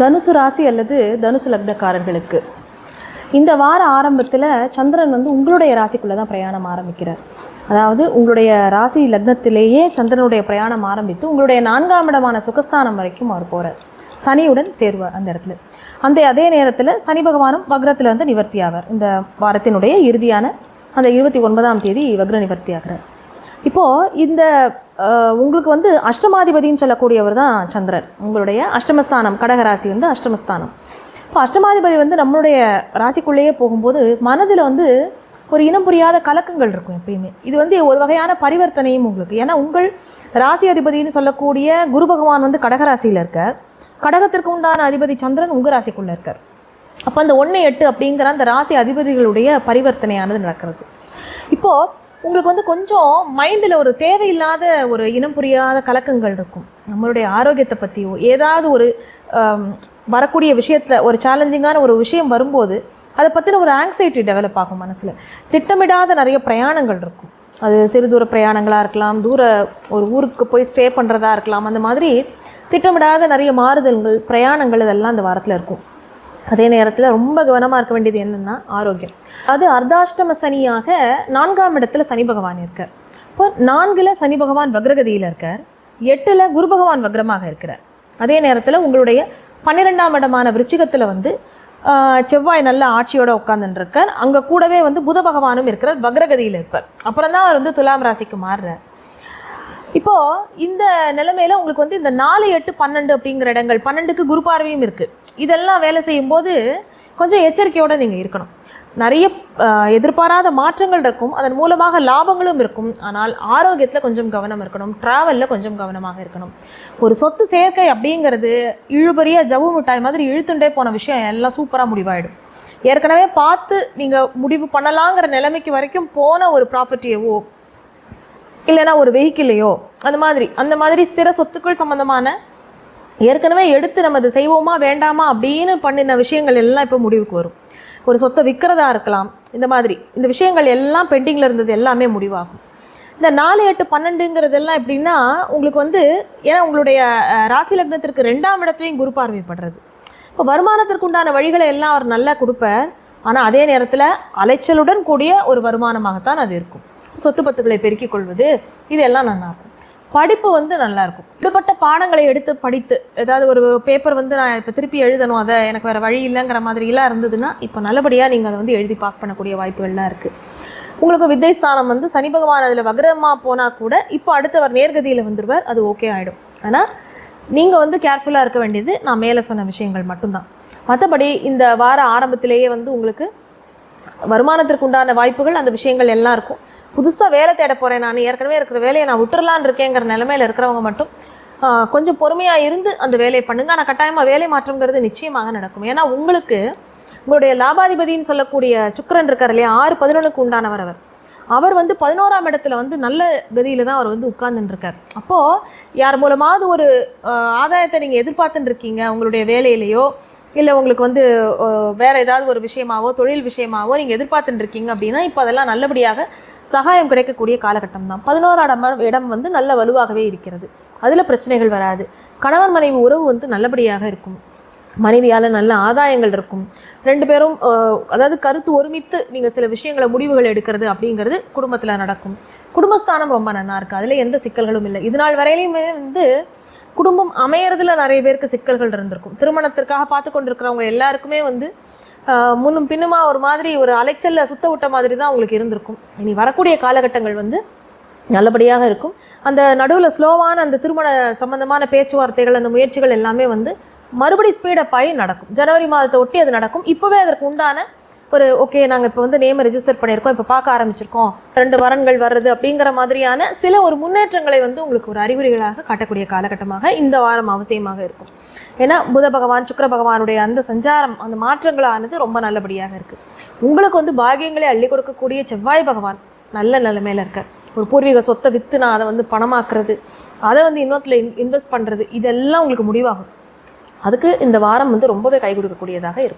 தனுசு ராசி அல்லது தனுசு லக்னக்காரர்களுக்கு. இந்த வார ஆரம்பத்தில் சந்திரன் வந்து உங்களுடைய ராசிக்குள்ளே தான் பிரயாணம் ஆரம்பிக்கிறார். அதாவது உங்களுடைய ராசி லக்னத்திலேயே சந்திரனுடைய பிரயாணம் ஆரம்பித்து உங்களுடைய நான்காம் இடமான சுகஸ்தானம் வரைக்கும் அவர் போகிறார் சனியுடன் சேருவார் அந்த இடத்துல. அந்த அதே நேரத்தில் சனி பகவானும் வக்ரத்தில் வந்து நிவர்த்தி ஆவார். இந்த வாரத்தினுடைய இறுதியான அந்த இருபத்தி ஒன்பதாம் தேதி வக்ர நிவர்த்தி ஆகிறார். இப்போது இந்த உங்களுக்கு வந்து அஷ்டமாதிபதின்னு சொல்லக்கூடியவர் தான் சந்திரன் உங்களுடைய அஷ்டமஸ்தானம் கடகராசி வந்து அஷ்டமஸ்தானம். இப்போ அஷ்டமாதிபதி வந்து நம்மளுடைய ராசிக்குள்ளேயே போகும்போது மனதில் வந்து ஒரு இனம் புரியாத கலக்கங்கள் இருக்கும் எப்பயுமே. இது வந்து ஒரு வகையான பரிவர்த்தனையும் உங்களுக்கு. ஏன்னா உங்கள் ராசி அதிபதினு சொல்லக்கூடிய குரு பகவான் வந்து கடகராசியில் இருக்கார். கடகத்திற்கு உண்டான அதிபதி சந்திரன் உங்கள் ராசிக்குள்ளே இருக்கார். அப்போ அந்த ஒன்று எட்டு அப்படிங்கிற அந்த ராசி அதிபதிகளுடைய பரிவர்த்தனையானது நடக்கிறது. இப்போது உங்களுக்கு வந்து கொஞ்சம் மைண்டில் ஒரு தேவையில்லாத ஒரு இனம் புரியாத கலக்கங்கள் இருக்கும். நம்மளுடைய ஆரோக்கியத்தை பற்றியோ ஏதாவது ஒரு வரக்கூடிய விஷயத்தில் ஒரு சேலஞ்சிங்கான ஒரு விஷயம் வரும்போது அதை பற்றின ஒரு ஆங்ஸைட்டி டெவலப் ஆகும் மனசில். திட்டமிடாத நிறைய பிரயாணங்கள் இருக்கும். அது சிறு தூர பிரயாணங்களாக இருக்கலாம் தூர ஒரு ஊருக்கு போய் ஸ்டே பண்ணுறதா இருக்கலாம் அந்த மாதிரி திட்டமிடாத நிறைய மாறுதல்கள் பிரயாணங்கள் இதெல்லாம் அந்த வாரத்தில் இருக்கும். அதே நேரத்தில் ரொம்ப கவனமாக இருக்க வேண்டியது என்னென்னா ஆரோக்கியம். அது அர்த்தாஷ்டம சனியாக நான்காம் இடத்துல சனி பகவான் இருக்கார். இப்போ நான்கில் சனி பகவான் வக்ரகதியில் இருக்கார். எட்டில் குரு பகவான் வக்ரமாக இருக்கிறார். அதே நேரத்தில் உங்களுடைய பன்னிரெண்டாம் இடமான விருச்சிகத்தில் வந்து செவ்வாய் நல்ல ஆட்சியோட உட்காந்துருக்கார் அங்கே கூடவே வந்து புத பகவானும் இருக்கிறார். வக்ரகதியில் இருப்பார். அப்புறம் தான் அவர் வந்து துலாம் ராசிக்கு மாறுறார். இப்போது இந்த நிலைமையில் உங்களுக்கு வந்து இந்த நாலு எட்டு பன்னெண்டு அப்படிங்கிற இடங்கள் பன்னெண்டுக்கு குரு பார்வையும் இருக்குது இதெல்லாம் வேலை செய்யும்போது கொஞ்சம் எச்சரிக்கையோடு நீங்கள் இருக்கணும். நிறைய எதிர்பாராத மாற்றங்கள் இருக்கும். அதன் மூலமாக லாபங்களும் இருக்கும். ஆனால் ஆரோக்கியத்தில் கொஞ்சம் கவனம் இருக்கணும். ட்ராவலில் கொஞ்சம் கவனமாக இருக்கணும். ஒரு சொத்து சேர்க்கை அப்படிங்கிறது இழுபறியா ஜவு மிட்டாய் மாதிரி இழுத்துண்டே போன விஷயம் எல்லாம் சூப்பராக முடிவாயிடும். ஏற்கனவே பார்த்து நீங்கள் முடிவு பண்ணலாங்கிற நிலைமைக்கு வரைக்கும் போன ஒரு ப்ராப்பர்ட்டியவோ இல்லைன்னா ஒரு வெஹிக்கிளையோ அந்த மாதிரி அந்த மாதிரி ஸ்திர சொத்துக்கள் சம்மந்தமான ஏற்கனவே எடுத்து நம்ம அதை செய்வோமா வேண்டாமா அப்படின்னு பண்ணின விஷயங்கள் எல்லாம் இப்போ முடிவுக்கு வரும். ஒரு சொத்தை விற்கிறதா இருக்கலாம் இந்த மாதிரி. இந்த விஷயங்கள் எல்லாம் பெண்டிங்கில் இருந்தது எல்லாமே முடிவாகும். இந்த நாலு எட்டு பன்னெண்டுங்கிறதெல்லாம் எப்படின்னா உங்களுக்கு வந்து ஏன்னா உங்களுடைய ராசி லக்னத்திற்கு ரெண்டாம் இடத்துலையும் குரு பார்வைப்படுறது. இப்போ வருமானத்திற்கு உண்டான வழிகளை எல்லாம் அவர் நல்லா கொடுப்பார். ஆனால் அதே நேரத்தில் அலைச்சலுடன் கூடிய ஒரு வருமானமாகத்தான் அது இருக்கும். சொத்து பத்துக்களை பெருக்கிக் கொள்வது இது எல்லாம் படிப்பு வந்து நல்லா இருக்கும் விடுபட்ட பாடங்களை எடுத்து படித்து ஏதாவது ஒரு பேப்பர் வந்து நான் இப்போ திருப்பி எழுதணும் அதை எனக்கு வேறு வழி இல்லைங்கிற மாதிரிலாம் இருந்ததுன்னா இப்போ நல்லபடியாக நீங்கள் அதை வந்து எழுதி பாஸ் பண்ணக்கூடிய வாய்ப்புகள்லாம் இருக்குது உங்களுக்கு வித்தை ஸ்தானம் வந்து சனி பகவான் அதில் வக்ரமாக போனால் கூட இப்போ அடுத்தவர் நேர்கதியில் வந்துடுவார் அது ஓகே ஆகிடும் ஆனால் நீங்கள் வந்து கேர்ஃபுல்லாக இருக்க வேண்டியது நான் மேலே சொன்ன விஷயங்கள் மட்டும்தான். மற்றபடி இந்த வார ஆரம்பத்திலேயே வந்து உங்களுக்கு வருமானத்திற்கு உண்டான வாய்ப்புகள் அந்த விஷயங்கள் எல்லாம் இருக்கும். புதுசாக வேலை தேட போகிறேன் நான். ஏற்கனவே இருக்கிற வேலையை நான் விட்டுறலான் இருக்கேங்கிற நிலமையில இருக்கிறவங்க மட்டும் கொஞ்சம் பொறுமையாக இருந்து அந்த வேலையை பண்ணுங்க. ஆனால் கட்டாயமாக வேலை மாற்றங்கிறது நிச்சயமாக நடக்கும். ஏன்னா உங்களுக்கு உங்களுடைய லாபாதிபதின்னு சொல்லக்கூடிய சுக்கரன் இருக்கார் இல்லையா? ஆறு பதினொன்றுக்கு உண்டானவர் அவர். அவர் வந்து பதினோராம் இடத்துல வந்து நல்ல கதியில் தான் அவர் வந்து உட்கார்ந்துருக்கார் அப்போது யார் மூலமாவது ஒரு ஆதாயத்தை நீங்கள் எதிர்பார்த்துட்டு இருக்கீங்க உங்களுடைய வேலையிலையோ இல்லை உங்களுக்கு வந்து வேறு வேற ஏதாவது ஒரு விஷயமாவோ தொழில் விஷயமாவோ நீங்கள் எதிர்பார்த்துட்டு இருக்கீங்க அப்படின்னா இப்போ அதெல்லாம் நல்லபடியாக சகாயம் கிடைக்கக்கூடிய காலகட்டம் தான் பதினோராம் இடம் வந்து நல்ல வலுவாகவே இருக்கிறது. அதில் பிரச்சனைகள் வராது. கணவன் மனைவி உறவு வந்து நல்லபடியாக இருக்கும். மனைவியால் நல்ல ஆதாயங்கள் இருக்கும். ரெண்டு பேரும் அதாவது கருத்து ஒருமித்து நீங்கள் சில விஷயங்களை முடிவுகள் எடுக்கிறது அப்படிங்கிறது குடும்பத்தில் நடக்கும். குடும்பஸ்தானம் ரொம்ப நல்லா இருக்குது அதில் எந்த சிக்கல்களும் இல்லை. இது நாள் வரையிலையுமே வந்து குடும்பம் அமையறதுல நிறைய பேருக்கு சிக்கல்கள் இருந்திருக்கும். திருமணத்திற்காக பார்த்து கொண்டிருக்கிறவங்க எல்லாருக்குமே வந்து முன்னும் பின்னுமா ஒரு மாதிரி ஒரு அலைச்சலில் சுத்த விட்ட மாதிரி தான் அவங்களுக்கு இருந்திருக்கும். இனி வரக்கூடிய காலகட்டங்கள் வந்து நல்லபடியாக இருக்கும். அந்த நடுவில் ஸ்லோவான அந்த திருமண சம்பந்தமான பேச்சுவார்த்தைகள் அந்த முயற்சிகள் எல்லாமே வந்து மறுபடி ஸ்பீடப் ஆகி நடக்கும். ஜனவரி மாதத்தை ஒட்டி அது நடக்கும். இப்போவே அதற்கு உண்டான ஒரு ஓகே நாங்கள் இப்போ வந்து நேம் ரெஜிஸ்டர் பண்ணியிருக்கோம் இப்போ பார்க்க ஆரம்பிச்சிருக்கோம். ரெண்டு வரன்கள் வர்றது அப்படிங்கிற மாதிரியான சில ஒரு முன்னேற்றங்களை வந்து உங்களுக்கு ஒரு அறிகுறிகளாக காட்டக்கூடிய காலகட்டமாக இந்த வாரம் அவசியமாக இருக்கும். ஏன்னா புத பகவான் சுக்கர பகவானுடைய அந்த சஞ்சாரம் அந்த மாற்றங்களானது ரொம்ப நல்லபடியாக இருக்குது உங்களுக்கு வந்து பாகியங்களை அள்ளி கொடுக்கக்கூடிய செவ்வாய் பகவான் நல்ல நிலைமையில இருக்கார். ஒரு பூர்வீக சொத்தை விற்று நான் அதை வந்து பணமாக்குறது அதை வந்து இன்னொருத்தில் இன்வெஸ்ட் பண்ணுறது இதெல்லாம் உங்களுக்கு முடிவாகும். அதுக்கு இந்த வாரம் வந்து ரொம்பவே கை கொடுக்கக்கூடியதாக இருக்கும்.